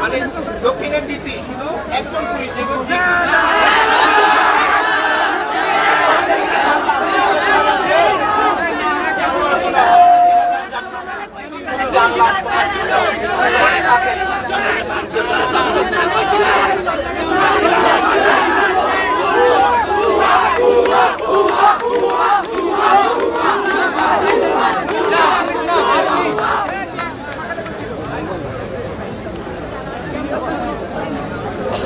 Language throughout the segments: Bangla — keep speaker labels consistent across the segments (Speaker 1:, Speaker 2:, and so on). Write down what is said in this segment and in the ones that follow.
Speaker 1: মানে দক্ষিণের ডিসি শুধু একজন পুলিশ এবং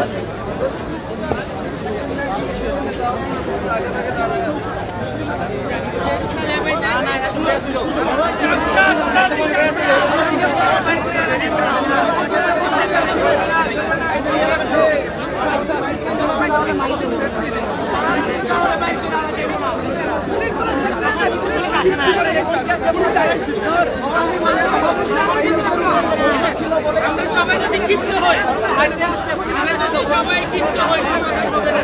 Speaker 1: Gracias.
Speaker 2: আমরা সবাই যদি ক্ষিপ্ত হই সবাই ক্ষিপ্ত হই সমাধান হবে না।